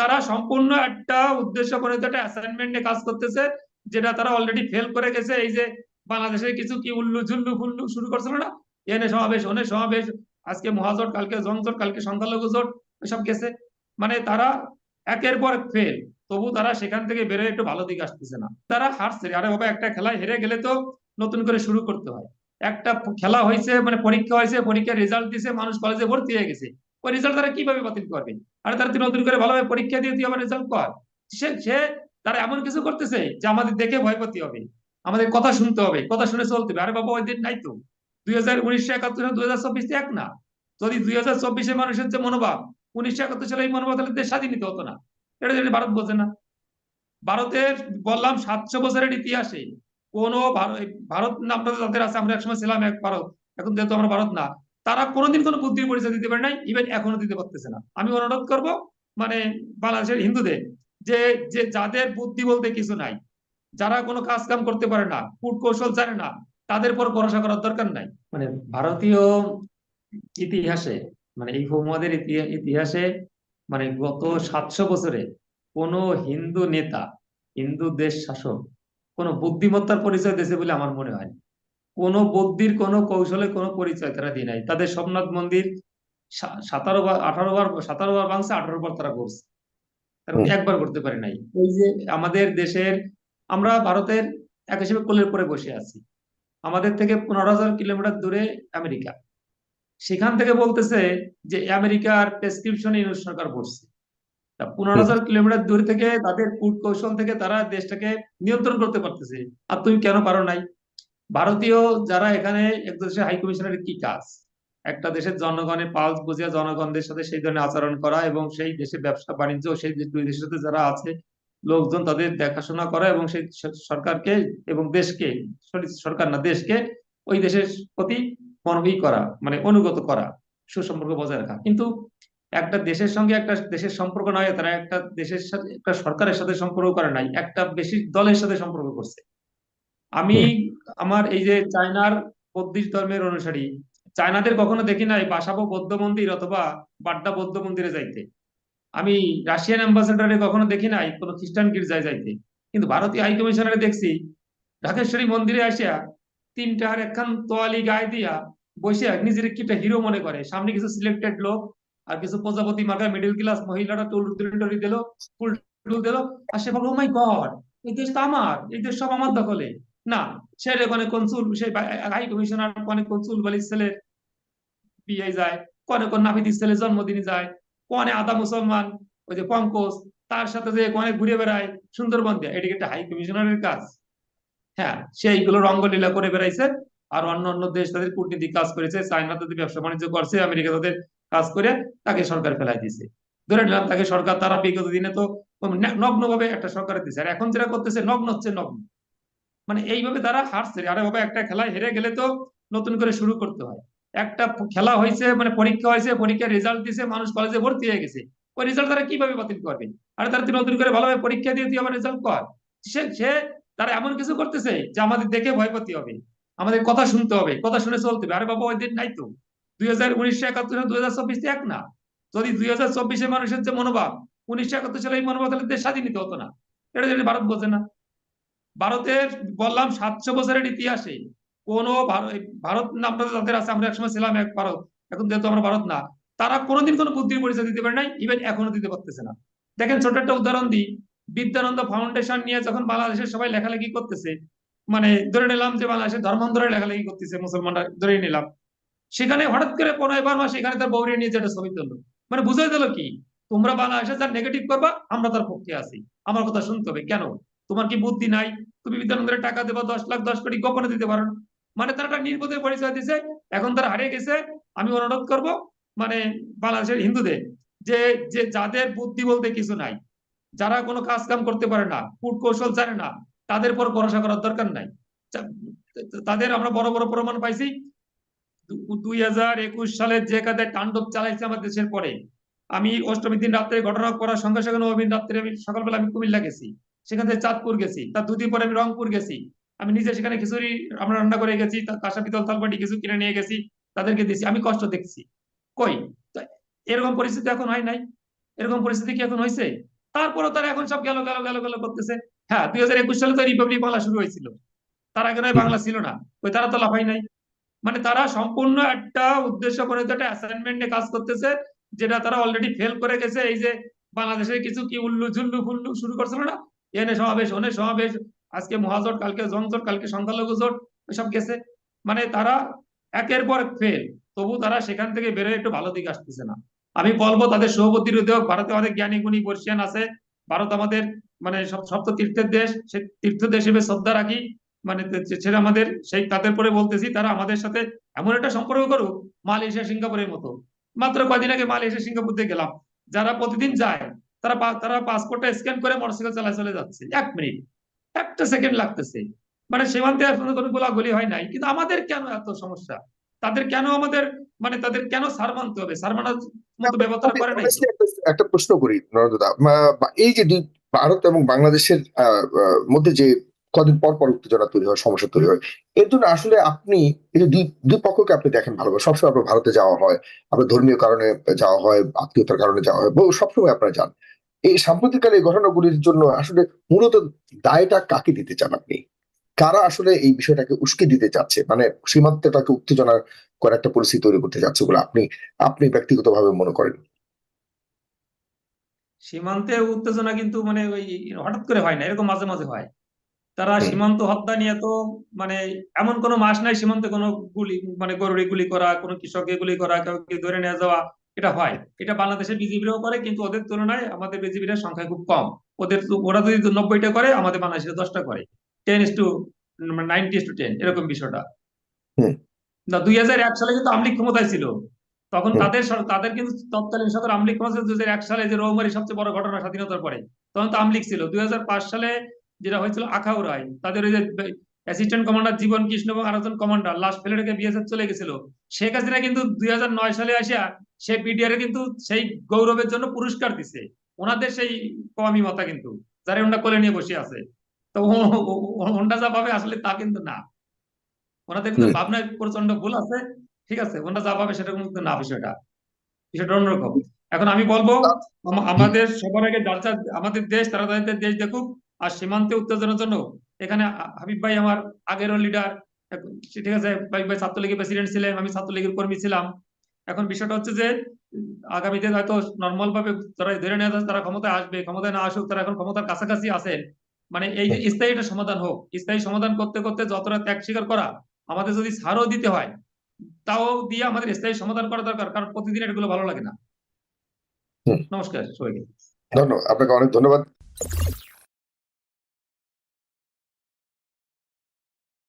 তারা সম্পূর্ণ একটা উদ্দেশ্য প্রণীত একটা অ্যাসাইনমেন্ট কাজ করতেছে, যেটা তারা অলরেডি ফেল করে গেছে, এই যে বাংলাদেশের কিছু কি উল্লু ঝুল্লু ফুল্লু শুরু করছিল না? এনে সমাবেশ ওনে সমাবেশ, আজকে মহাজোট, কালকে জনজোট কালকে সংখ্যালঘু জোট, এসব গেছে। মানে তারা একের পর ফেল তবু তারা সেখান থেকে বেরোয় একটু ভালো দিকে আসতেছে না। তারা হারছে, আরে বাবা, একটা খেলায় হেরে গেলে তো নতুন করে শুরু করতে হয়। একটা খেলা হয়েছে মানে পরীক্ষা হয়েছে, পরীক্ষার রেজাল্ট দিছে, মানুষ কলেজে ভর্তি হয়ে গেছে। ওই রেজাল্ট তারা কীভাবে বাতিল করবে? আরে তারা নতুন করে ভালোভাবে পরীক্ষা দিয়ে তুই আবার রেজাল্ট কর। সে সে তারা এমন কিছু করতেছে যে আমাদের দেখে ভয় পেতে হবে। আমাদের কথা শুনতে হবে, কথা শুনে চলতে হবে। আরে বাবা, ওই দিন নাই তো। দুই হাজার উনিশশো একাত্তর দুই হাজার চব্বিশ এক না। যদি দুই হাজার চব্বিশে মানুষের যে মনোভাব, উনিশশো একাত্তর সালে এই মনোভাব তাহলে দেশ স্বাধীন হতো না। এটা যদি ভারত বোঝে না। ভারতের, বললাম সাতশো বছরের ইতিহাসে কোন ভারত নামটা যাদের আছে, আমরা একসময় ছিলাম এক ভারত। এখন যেহেতু আমরা ভারত না তারা কোনোদিন কোনো বুদ্ধির পরিচয় দিতে পারে নাই ইভেন এখনও দিতে পারতেছে না। আমি অনুরোধ করব মানে বাংলাদেশের হিন্দুদের, যে যে যাদের বুদ্ধি বলতে কিছু নাই, যারা কোনো কাজ কাম করতে পারে না, কূট কৌশল জানে না, তাদের পর ভরসা করার দরকার নাই। মানে ভারতীয় ইতিহাসে মানে এই উপমহাদের ইতিহাসে মানে গত সাতশো বছরে কোন হিন্দু নেতা, হিন্দু দেশ শাসক কোন বুদ্ধিমত্তার পরিচয় দিয়েছে বলে আমার মনে হয় কোন বুদ্ধির কোন কৌশলে কোনো পরিচয় তারা দিয়ে নাই। তাদের সোমনাথ মন্দির সাতারো বার আঠারো বার সাতারো বার ভাঙছে আঠারো বার তারা করছে। একবার করতে পারে নাই। ওই যে আমাদের দেশের আমরা ভারতের এক হিসেবে কোলের পরে বসে আছি। আমাদের থেকে পনেরো হাজার কিলোমিটার দূরে আমেরিকা। সেখান থেকে বলতেছে যে আমেরিকার প্রেসক্রিপশন ইউনিট সরকার পড়ছে পনেরো হাজার কিলোমিটার দূর থেকে তাদের কূট কৌশল থেকে তারা দেশটাকে নিয়ন্ত্রণ করতে পারতেছে। আর তুমি কেন পারো নাই? ভারতীয় যারা এখানে এক দেশের হাই কমিশনের কি কাজ? একটা দেশের জনগণের পালস বুঝিয়া জনগণদের সাথে সেই ধরনের আচরণ করা এবং সেই দেশের ব্যবসা বাণিজ্য, সেই দুই দেশের সাথে যারা আছে, লোকজন তাদের দেখাশোনা করা এবং সেই সরকারকে এবং দেশকে সরকার না, দেশকে ওই দেশের প্রতি মনোবী করা মানে অনুগত করা, সুসম্পর্ক বজায় রাখা। কিন্তু একটা দেশের সঙ্গে একটা দেশের সম্পর্ক নয়, তারা একটা দেশের সাথে, একটা সরকারের সাথে সম্পর্ক করে নাই, একটা বেশি দলের সাথে সম্পর্ক করছে। আমি আমার এই যে চায়নার বৌদ্ধিস্ট ধর্মের অনুসারী, চায়নাদের কখনো দেখি নাই বাসাবো বৌদ্ধ মন্দির অথবা বাড্ডা বৌদ্ধ মন্দিরে যাইতে। আমি রাশিয়ান অ্যাম্বাসেডারে কখনো দেখি নাই কোনো খ্রিস্টান গির্জায় যাইতে। কিন্তু ভারতীয় হাই কমিশনারে দেখছি ঢাকেশ্বরী মন্দিরে আসিয়া তিনটার একখান তোয়ালি গায়ে দিয়া বসে নিজের একটা হিরো মনে করে। সামনে কিছু সিলেক্টেড লোক আর কিছু প্রজাপতি মার্কা মিডিল ক্লাস মহিলারা টুল টুলি দিল, ফুল টুল দিল। আর সে বলল মাই গড এই দেশ তো আমার, এই দেশ সব আমার দখলে। না সে কোনে কনসুল সে হাই কমিশনার কোনে কনসুল বলি ছেলে বিয়ে যায়, কোনে কোন নাফিদির ছেলে জন্মদিনে যায়, কোনে আদা মুসলমান, ওই যে পঙ্কজ, তার সাথে যে কোনে ঘুরে বেড়ায়, সুন্দরবন দেয় এটি একটা হাই কমিশনারের কাজ। হ্যাঁ সে এইগুলো রঙ্গলীলা করে বেড়াইছে, আর অন্য অন্য দেশ তাদের কূটনীতি কাজ করেছে, চায়না তাদের ব্যবসা বাণিজ্য করছে, আমেরিকা তাদের কাজ করে, তাকে সরকার ফেলাই দিয়েছে। ধরে নিলাম তাকে সরকার তারা বিগত দিনে তো নগ্ন ভাবে একটা সরকার দিচ্ছে আর এখন যেটা করতেছে, নগ্ন হচ্ছে নগ্ন। মানে এইভাবে তারা হারছে। আরে বাবা, একটা খেলায় হেরে গেলে তো নতুন করে শুরু করতে হয়। একটা খেলা হয়েছে মানে পরীক্ষা হয়েছে, পরীক্ষার রেজাল্ট দিছে, মানুষ কলেজে ভর্তি হয়ে গেছে। ওই রেজাল্ট তারা কীভাবে বাতিল করবে? আরে তারা তুই নতুন করে ভালোভাবে পরীক্ষা দিয়ে তুই আবার রেজাল্ট কর। সে সে তারা এমন কিছু করতেছে যে আমাদের দেখে ভয় পেতে হবে। আমাদের কথা শুনতে হবে, কথা শুনে চলতে হবে। আরে বাবা, ওই দিন নাই তো। দুই হাজার উনিশশো একাত্তর দুই হাজার চব্বিশ এক না। যদি দুই হাজার চব্বিশে মানুষের যে মনোভাব, উনিশশো একাত্তর সালে এই মনোভাব তাহলে দেশ স্বাধীন হতো না। এটা যদি ভারত বোঝে না। ভারতের বললাম সাতশো বছরের ইতিহাসে কোন ভারত নামটা যাদের আছে, আমরা একসময় ছিলাম এক ভারত। এখন যেহেতু আমরা ভারত না, তারা কোনোদিন কোনো বুদ্ধির পরিচয় দিতে পারে নাই ইভেন এখনও দিতে পারতেছে না। দেখেন ছোট একটা উদাহরণ দিই। বিদ্যানন্দ ফাউন্ডেশন নিয়ে যখন বাংলাদেশের সবাই লেখালেখি করতেছে মানে ধরে নিলাম যে বাংলাদেশের ধর্মান্তরে লেখালেখি করতেছে মুসলমানরা ধরে নিলাম। সেখানে হঠাৎ করে পনেরো বার মাস সেখানে তার বৌরে নিয়ে যেটা ছবি তুললো। মানে বুঝাই দিল কি, তোমরা বাংলাদেশে যার নেগেটিভ করবা, আমরা তার পক্ষে আছি। আমার কথা শুনতে হবে। কেন? তোমার কি বুদ্ধি নাই? তুমি বিদ্যানন্দের টাকা দেবা, দশ লাখ, দশ কোটি গোপনে দিতে পারো। মানে তারা একটা নির্বোধের পরিচয় দিছে। এখন তারা হারিয়ে গেছে। আমি অনুরোধ করব মানে বাংলাদেশের হিন্দুদের, যে যে যাদের বুদ্ধি বলতে কিছু নাই, যারা কোনো কাজ কাম করতে পারে না, কূট কৌশল জানে না, তাদের পর ভরসা করার দরকার নাই। তাদের আমরা বড় বড় প্রমাণ পাইছি। দুই হাজার একুশ সালে যে কাদের তাণ্ডব চালাইছে আমার দেশের পরে, আমি অষ্টমী দিন রাত্রে ঘটনা করার সঙ্গে সঙ্গে নবমী রাত্রে আমি সকালবেলা আমি কুমিল্লা গেছি। সেখান থেকে চাঁদপুর গেছি, তার দুদিন পরে আমি রংপুর গেছি। আমি নিজে সেখানে খিচুড়ি আমরা রান্না করে গেছি কাঁসা পিতল থালবাটি কিছু কিনে নিয়ে গেছি, তাদেরকে দিয়েছি, আমি কষ্ট দেখছি। কই? এরকম পরিস্থিতি এখন হয় নাই। এরকম পরিস্থিতি কি এখন হয়েছে তারপরে তারা এখন সব গেল গেল গেল গেল করতেছে। হ্যাঁ দুই হাজার একুশ সালে তো রিপাবলিক বাংলা শুরু হয়েছিল। তার আগে নয় বাংলা ছিল না। ওই তারা তো লাফাই নাই। মানে তারা সম্পূর্ণ একটা উদ্দেশ্য প্রণীত একটা অ্যাসাইনমেন্টে কাজ করতেছে, যেটা তারা অলরেডি ফেল করে গেছে। এই যে বাংলাদেশের কিছু কি উল্লু ঝুল্লু ফুল্লু শুরু করছিল না? এনে সমাবেশ সমাবেশ, আজকে মহাজোট, কালকে জনজোট, কালকে সংখ্যালঘু জোট, এসব গেছে। মানে তারা একের পর ফেল তবু তারা সেখান থেকে বেরোয় একটু ভালো দিকে আসতেছে না। আমি বলব, তাদের সহবর্তী উদ্যোগ ভারতে অনেক জ্ঞানী, গুণী, বর্ষিয়ান আছে। ভারত আমাদের মানে সব তীর্থের দেশ, সে তীর্থ দেশ হিসেবে শ্রদ্ধা রাখি। মানে সেটা আমাদের, সেই তাদের পরে বলতেছি, তারা আমাদের সাথে এমন একটা সম্পর্ক করুক, মালয়েশিয়া, সিঙ্গাপুরের মতো। মাত্র কয়দিন আগে মালয়েশিয়া সিঙ্গাপুর গেলাম। যারা প্রতিদিন যায় তারা তারা পাসপোর্টটা স্ক্যান করে মোটরসাইকেল চালায় চলে যাচ্ছে। এক মিনিট একটা সেকেন্ড লাগতেছে। মানে সীমান্তে কোনো গোলাগুলি হয় নাই। কিন্তু আমাদের কেন এত সমস্যা? তাদের কেন আমাদের মানে তাদের কেন সার মানতে হবে? সার মানার মতো ব্যবস্থা করে নাই একটা- প্রশ্ন করি নরেন্দ্রদা এই যে দুই ভারত এবং বাংলাদেশের মধ্যে যে কদিন পর পর উত্তেজনা তৈরি হয় সমস্যা তৈরি হয় এর জন্য আসলে আপনি এই যে দুই দুই পক্ষকে আপনি দেখেন ভালোভাবে সবসময় আপনার ভারতে যাওয়া হয় আপনার ধর্মীয় কারণে যাওয়া হয় আত্মীয়তার কারণে যাওয়া হয় সবসময় আপনারা যান। এই সাম্প্রতিককালে ঘটনাগুলির জন্য আসলে মূলত দায়টা কাকে দিতে চান আপনি? কারা আসলে এই বিষয়টাকে উস্কে দিতে চাচ্ছে? মানে সীমান্তটাকে উত্তেজনা করার একটা পরিস্থিতি তৈরি করতে যাচ্ছে বলে আপনি আপনি ব্যক্তিগতভাবে মনে করেন? সীমান্তে উত্তেজনা কিন্তু মানে ওই হঠাৎ করে হয় না এরকম মাঝে মাঝে হয়। তারা সীমান্ত হত্যা নিয়ে তো মানে এমন কোনো মাস নাই সীমান্তে কোনো গুলি মানে গরুড়ি গুলি করা কোনো কৃষককে গুলি করা কাউকে ধরে নিয়ে যাওয়া এটা হয়। এটা বাংলাদেশের বিজিবিরাও করে কিন্তু ওদের তুলনায় আমাদের বিজিবির সংখ্যা খুব কম। ওদের ওরা যদি নব্বইটা করে আমাদের বাংলাদেশের দশটা করে। Ten is two ninety is two ten এরকম বিষয়টা। না দুই হাজার এক সালে কিন্তু আমলিক ক্ষমতায় ছিল। তখন তাদের তাদের কিন্তু তৎকালীন সরকার আমলিক ক্ষমতা ছিল। দুই হাজার এক সালে যে রৌমারি সবচেয়ে বড় ঘটনা স্বাধীনতার পরে। তখন তো আমলিক ছিল। দুই হাজার পাঁচ সালে যেটা হয়েছিল আখাউড়ায় তাদের ওই যে অ্যাসিস্ট্যান্ট কমান্ডার জীবন কৃষ্ণ এবং আরেকজন কমান্ডার লাস্ট ফেলে রেখে বিএসএফ চলে গেছিল। শেখ হাসিনা কিন্তু দুই হাজার নয় সালে আসিয়া সে বিডিআর কিন্তু সেই গৌরবের জন্য পুরস্কার দিছে। ওনাদের সেই কওমি মাতা কিন্তু যারা ওনারা কোলে নিয়ে বসে আছে। তো ও- ও- ও- ওনারা যা পাবে আসলে তা কিন্তু না। ওনাদের কিন্তু ভাবনায় প্রচণ্ড ভুল আছে ঠিক আছে? ওনারা যা পাবে সেটা কিন্তু না বিষয়টা। বিষয়টা অন্যরকম। এখন আমি বলব আমাদের সবার আগে যার আমাদের দেশ তারা তাদের দেশ দেখুক আর সীমান্তে উত্তেজনার জন্য এখানে হাবিব ভাই আমার আগেরও লিডার ঠিক আছে ভাই ভাই ছাত্রলীগের প্রেসিডেন্ট ছিলেন আমি ছাত্রলীগের কর্মী ছিলাম। এখন বিষয়টা হচ্ছে যে আগামীতে হয়তো নর্মাল ভাবে যারা ধরে নেওয়া যাচ্ছে তারা ক্ষমতায় আসবে ক্ষমতায় না আসুক তারা এখন ক্ষমতার কাছাকাছি আছেন। মানে এই যে স্থায়ী একটা সমাধান হোক স্থায়ী সমাধান করতে করতে যতটা ত্যাগ স্বীকার করা আমাদের যদি ছাড়ও দিতে হয় তাও দিয়ে আমাদের স্থায়ী সমাধান করা দরকার কারণ প্রতিদিন এগুলো ভালো লাগে না। নমস্কার সবাইকে। ধন্যবাদ আপনাকে অনেক ধন্যবাদ।